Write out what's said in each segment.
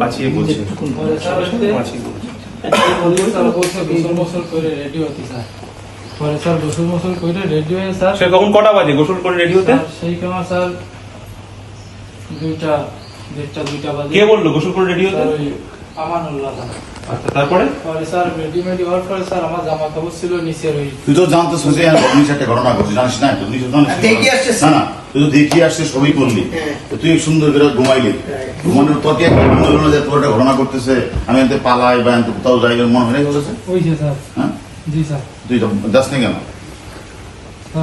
বাঁচিয়ে বলছি পরে স্যার হচ্ছে বাঁচিয়ে বলছি। বলল স্যার বলছে গোসল মোসল করে রেডি হতে স্যার পরে স্যার গোসল মোসল করে রেডি হয়ে স্যার সে কখন কটা বাজে? গোসল করে রেডি হতে? সেই সময় স্যার দুইটা দেড়টা দুইটা বাজে। কে বলল গোসল করে রেডি হতে? আমানুল্লাহ আচ্ছা তারপরে? পরে স্যার রেডিমেড হওয়ার পরে স্যার আমার জামা কাপড় ছিল নিচের ওই তুই তো জানতো সোজে ঘটনা করছে জানিস না? তুই জানিস। না। দেখিয়ে আসছিস। না না। তুই তো দেখিয়ে আসছে সবই করলি। হ্যাঁ। তুই সুন্দর করে ঘুমাইলি। ঘুমানোর তোর কি একটা মনে হলো যে তোর একটা ঘটনা করতেছে আমি এতে পালাই বা এতে কোথাও যাই মনে হয় না বলেছে ওই যে স্যার। হ্যাঁ? জি স্যার। তুই তো যাস না কেন?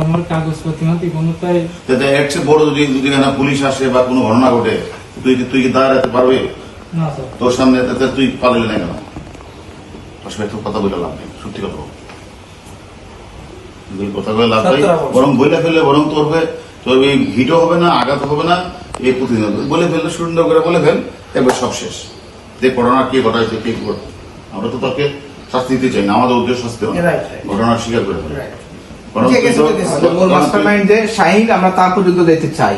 আমার কাগজপত্র হাতে কোনোটাই যাতে এর চেয়ে বড় যদি যদি এখানে পুলিশ আসে বা কোনো ঘটনা ঘটে তুই কি- তুই কি দাঁড়াতে পারবে? না স্যার। তোর সামনে তাতে তুই পারলি না কেন? তোর সাথে কথা বলে লাভ নেই সত্যি কথা বল। কথা বলে লাভ নেই। বরং বইলে ফেললে বরং তোর হয়ে তোর এই হিটও হবে না আঘাত হবে না এই প্রতিদিন বলে ফেললে সুন্দর করে বলে ফেল এবার সব শেষ। যে ঘটনা কে ঘটাইছে কে আমরা তো তোকে শাস্তি দিতে চাই না আমাদের উদ্দেশ্য শাস্তি হবে. ঘটনা স্বীকার করে মাস্টার মাইন্ড শাহিন আমরা তা পর্যন্ত দিতে চাই।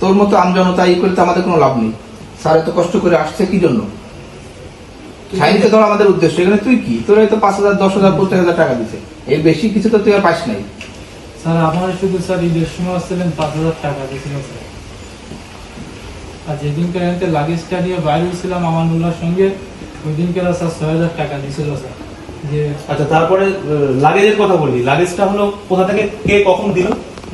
তোর মতো আমজনতা ই করে তো আমাদের কোনো লাভ নেই। স্যার এত কষ্ট করে আসছে কি জন্য? শাহিনকে ধর আমাদের উদ্দেশ্য। এখানে তুই কি? তোর হয়তো পাঁচ হাজার দশ হাজার পঞ্চাশ হাজার টাকা দিছে। এর বেশি কিছু তো তুই আর পাস নাই। স্যার আমার শুধু স্যার ঈদের সময় আসছিলেন পাঁচ হাজার টাকা স্যার। আর লাগেজটা নিয়ে বাইরে হয়েছিলাম আমানুল্লাহর সঙ্গে ওই স্যার ছয় হাজার টাকা দিয়েছিল স্যার। যে আচ্ছা তারপরে লাগেজের কথা বললি। লাগেজটা হলো কোথা থেকে কে কখন দিল?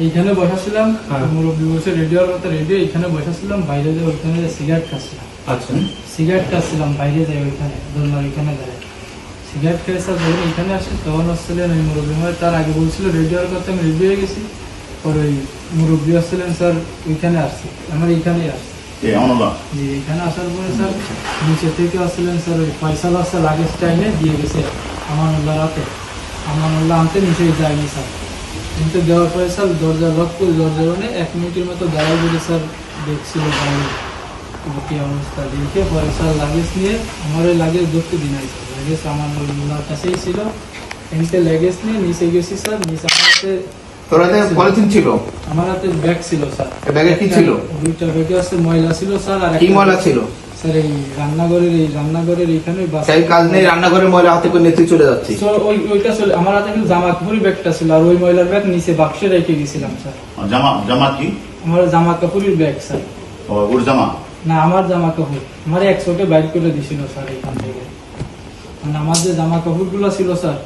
এইখানে বসাছিলাম হ্যাঁ। মুরব্বী বসে রেডিওর মতো রেডিও এইখানে বসাছিলাম বাইরে যে ওইখানে সিগারেট খাচ্ছিলাম আচ্ছা। সিগারেট খাচ্ছিলাম বাইরে যাই ওইখানে দোলনার ওইখানে যায় সিগারেট খেয়ে স্যার যখন এখানে আসে তখন আসছিলেন ওই মুরব্বী মানে তার আগে বলছিল কথা আমি রেডি হয়ে গেছি। পরে ওই মুরব্বী আসছিলেন স্যার ওইখানে আসছে আমার এইখানেই আসছে। জি এখানে আসার পরে স্যার নিচে থেকে আসছিলেন স্যার ওই আসছে এনে দিয়ে গেছে আমানুল্লাহ রাতে আমানুল্লাহ আনতে নিচে যায়নি স্যার। কিন্তু দেওয়ার পরে স্যার দরজা লক করে দরজা মানে এক মিনিটের মতো দাঁড়াই বলে স্যার দেখছিল বাইরে। কি অবস্থা দেখে পরে স্যার লাগেজ নিয়ে আমার ওই লাগেজ ধরতে দিন নাই লাগেজ আমার ওনার কাছেই ছিল। এনতে লাগেজ নিয়ে নিচে গেছি স্যার নিচে আমার তোর হাতে পলিথিন ছিল? আমার হাতে ব্যাগ ছিল স্যার এই ব্যাগে কি ছিল? দুইটা ব্যাগে আছে ময়লা ছিল স্যার আর কি ময়লা ছিল? স্যার এই রান্নাঘরের এই রান্নাঘরের এইখানে সেই কাজ নেই রান্নাঘরের ময়লা হাতে করে নিয়ে তুই চলে যাচ্ছিস। So, ওই ওইটা ছিল আমার হাতে কিন্তু জামা কাপড়ই ব্যাগটা ছিল আর ওই ময়লার ব্যাগ নিচে বাক্সে রেখে গেছিলাম স্যার জামা জামা কি? আমার জামা কাপড়ের ব্যাগ স্যার ওর জামা? না আমার জামা কাপড় আমার এক চোখে বাইর করে দিছিল স্যার এখান থেকে। মানে আমার যে জামা কাপড়গুলো ছিল স্যার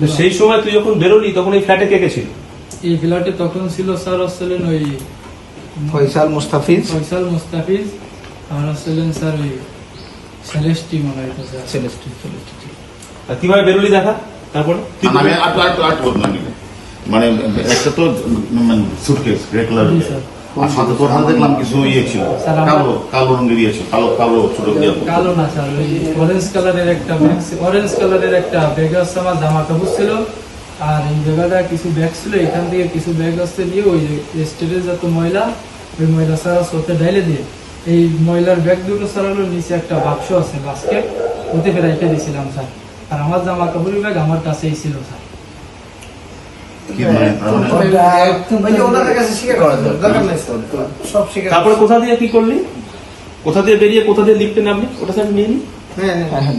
তো সেই সময় তুই যখন বেরোলি তখন এই ফ্ল্যাটে কে কে ছিল? এই ফ্ল্যাটে তখন ছিল স্যার আসছিলেন ওই ফয়সাল মুস্তাফিজ। ফয়সাল মুস্তাফিজ আর আসছিলেন স্যার ওই সেলেস্টি মনে হয় স্যার। সেলেস্টি সেলেস্টি। আর কীভাবে বেরোলি দেখা? তারপর? তুই আমি আট আট আট বদলাম মানে একটা তো সুটকেস রেগুলার স্যার। আর সাথে তোর হাতে দেখলাম কিছু ইয়ে ছিল। আমার- কালো কালো রঙের ইয়ে ছিল কালো কালো ছোট। কালো না স্যার অরেঞ্জ কালারের একটা অরেঞ্জ কালারের একটা ব্যাগ আসছে আমার জামা কাপড় ছিল। আর এই জায়গাটা কিছু ব্যাগ ছিল এখান থেকে কিছু ব্যাগ আসতে দিয়ে ওই স্টেটের যত ময়লা ওই ময়লা স্যার ওতে ঢাইলে দিয়ে এই ময়লার ব্যাগ দুটো স্যার নিচে একটা বাক্স আছে বাস্কেট ওতে রেখে দিয়েছিলাম স্যার। আর আমার জামা কাপড়ের ব্যাগ আমার কাছেই ছিল স্যার। তারপরে কোথা দিয়ে কি করলি? কোথা দিয়ে বেরিয়ে কোথা দিয়ে লিফটে নামলি? ওটা স্যার নিয়ে নি? হ্যাঁ হ্যাঁ। হ্যাঁ, হ্যাঁ,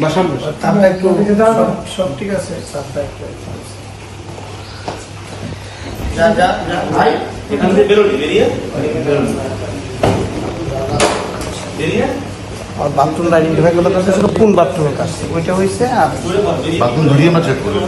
বা সামনে। সব- সব ঠিক আছে ভাই। এখান থেকে বেরোলি বেরিয়ে? বেরিয়ে? আর বাথরুম আইডেন্টিফাই করতে সেটা কোন বাথরুমের কাছে ওইটা হয়েছে আর বাথরুম ধরিয়ে আমরা চেক করি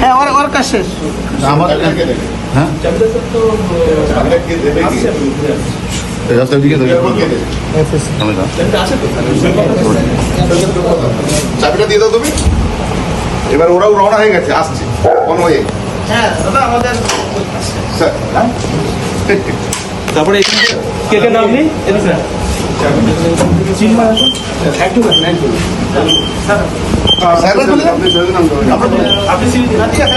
হ্যাঁ ওর ওর কাছে শেষ। আমার হ্যাঁ? রাস্তার দিকে চাবিটা দিয়ে দাও তুমি। এবার ওরাও রওনা হয়ে গেছে আসছে। কোন ওয়ে হ্যাঁ? দাদা আমাদের স্যার ঠিক ঠিক তারপরে কে? কে? একটু একটু আপনি সিঁড়ি ঠিক আছে